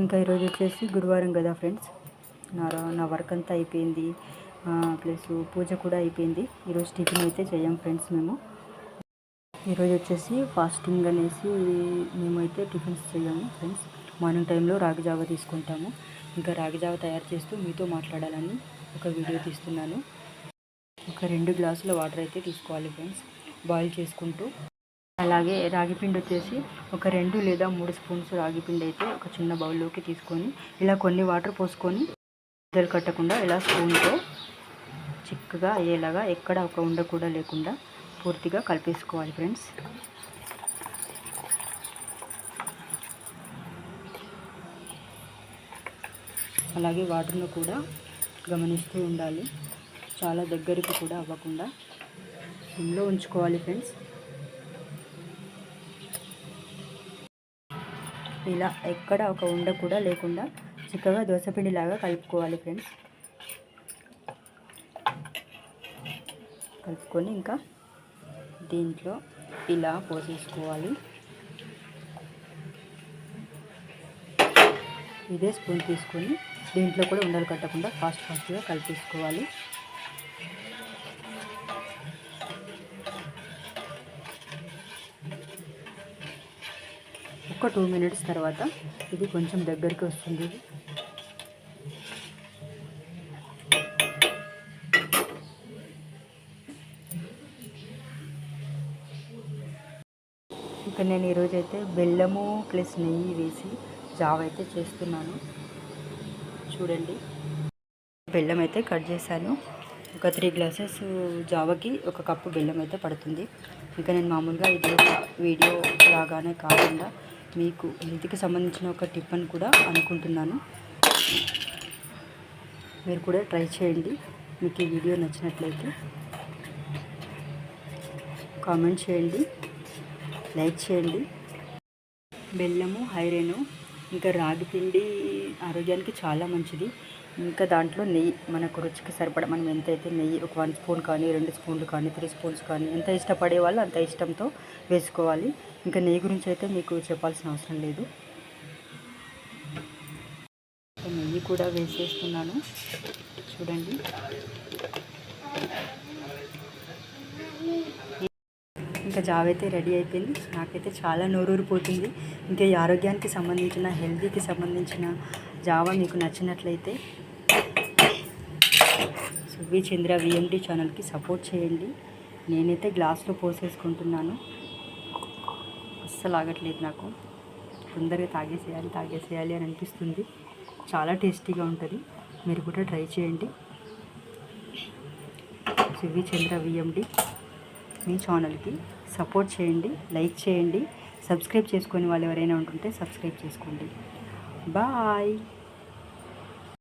ఇంకా ఈరోజు వచ్చేసి గురువారం కదా ఫ్రెండ్స్. నా నా వర్క్ అంతా అయిపోయింది. ప్లస్ పూజ కూడా అయిపోయింది. ఈరోజు టిఫిన్ అయితే చేయం ఫ్రెండ్స్ మేము. ఈరోజు వచ్చేసి ఫాస్టింగ్ అనేసి మేమైతే టిఫిన్స్ చేయము ఫ్రెండ్స్. మార్నింగ్ టైంలో రాగి జావ తీసుకుంటాము. ఇంకా రాగి జావ తయారు చేస్తూ మీతో మాట్లాడాలని ఒక వీడియో తీస్తున్నాను. ఒక రెండు గ్లాసుల వాటర్ అయితే తీసుకోవాలి ఫ్రెండ్స్. బాయిల్ చేసుకుంటూ అలాగే రాగి పిండి వచ్చేసి ఒక రెండు లేదా మూడు స్పూన్స్ రాగి పిండి అయితే ఒక చిన్న బౌల్లోకి తీసుకొని ఇలా కొన్ని వాటర్ పోసుకొని ముద్దలు కట్టకుండా ఇలా స్పూన్తో చిక్కగా అయ్యేలాగా ఎక్కడ ఒక ఉండ కూడా లేకుండా పూర్తిగా కలిపేసుకోవాలి ఫ్రెండ్స్. అలాగే వాటర్ను కూడా గమనిస్తూ ఉండాలి. చాలా దగ్గరికి కూడా అవ్వకుండా సిమ్లో ఉంచుకోవాలి ఫ్రెండ్స్. ఇలా ఎక్కడ ఒక ఉండ కూడా లేకుండా చిక్కగా దోశపిండిలాగా కలుపుకోవాలి ఫ్రెండ్స్. కలుపుకొని ఇంకా దీంట్లో ఇలా పోసేసుకోవాలి. ఇదే స్పూన్ తీసుకొని దీంట్లో కూడా ఉండలు కట్టకుండా ఫాస్ట్ ఫాస్ట్గా కలిపేసుకోవాలి. ఒక టూ మినిట్స్ తర్వాత ఇది కొంచెం దగ్గరికి వస్తుంది. ఇంకా నేను ఈరోజు అయితే బెల్లము ప్లస్ నెయ్యి వేసి జావ అయితే చేస్తున్నాను. చూడండి. బెల్లం అయితే కట్ చేశాను. ఒక త్రీ గ్లాసెస్ జావకి ఒక కప్పు బెల్లం అయితే పడుతుంది. ఇంకా నేను మామూలుగా ఇది వీడియో లాగానే కాకుండా మీకు హెల్త్కి సంబంధించిన ఒక టిప్ అని కూడా అనుకుంటున్నాను. మీరు కూడా ట్రై చేయండి. మీకు ఈ వీడియో నచ్చినట్లయితే కామెంట్ చేయండి లైక్ చేయండి. బెల్లము హైరేను ఇంకా రాగి పిండి ఆరోగ్యానికి చాలా మంచిది. ఇంకా దాంట్లో నెయ్యి మనకు రుచికి సరిపడ మనం ఎంతైతే నెయ్యి ఒక వన్ స్పూన్ కానీ రెండు స్పూన్లు కానీ త్రీ స్పూన్స్ కానీ ఎంత ఇష్టపడే వాళ్ళు అంత ఇష్టంతో వేసుకోవాలి. ఇంకా నెయ్యి గురించి అయితే మీకు చెప్పాల్సిన అవసరం లేదు. నెయ్యి కూడా వేసేస్తున్నాను. చూడండి. ఇంకా జావ అయితే రెడీ అయిపోయింది. నాకైతే చాలా నోరూరిపోతుంది. ఇంకా ఈ ఆరోగ్యానికి సంబంధించిన హెల్తీకి సంబంధించిన జావా మీకు నచ్చినట్లయితే సువి చంద్ర విఎండి ఛానల్కి సపోర్ట్ చేయండి. నేనైతే గ్లాస్లో పోసేసుకుంటున్నాను. అస్సలు ఆగట్లేదు నాకు. తొందరగా తాగేసేయాలి తాగేసేయాలి అని అనిపిస్తుంది. చాలా టేస్టీగా ఉంటుంది. మీరు కూడా ట్రై చేయండి. సువి చంద్ర విఎండి మీ ఛానల్కి సపోర్ట్ చేయండి లైక్ చేయండి సబ్స్క్రైబ్ చేసుకుని వాళ్ళు ఎవరైనా ఉంటుంటే సబ్స్క్రైబ్ చేసుకోండి. బాయ్.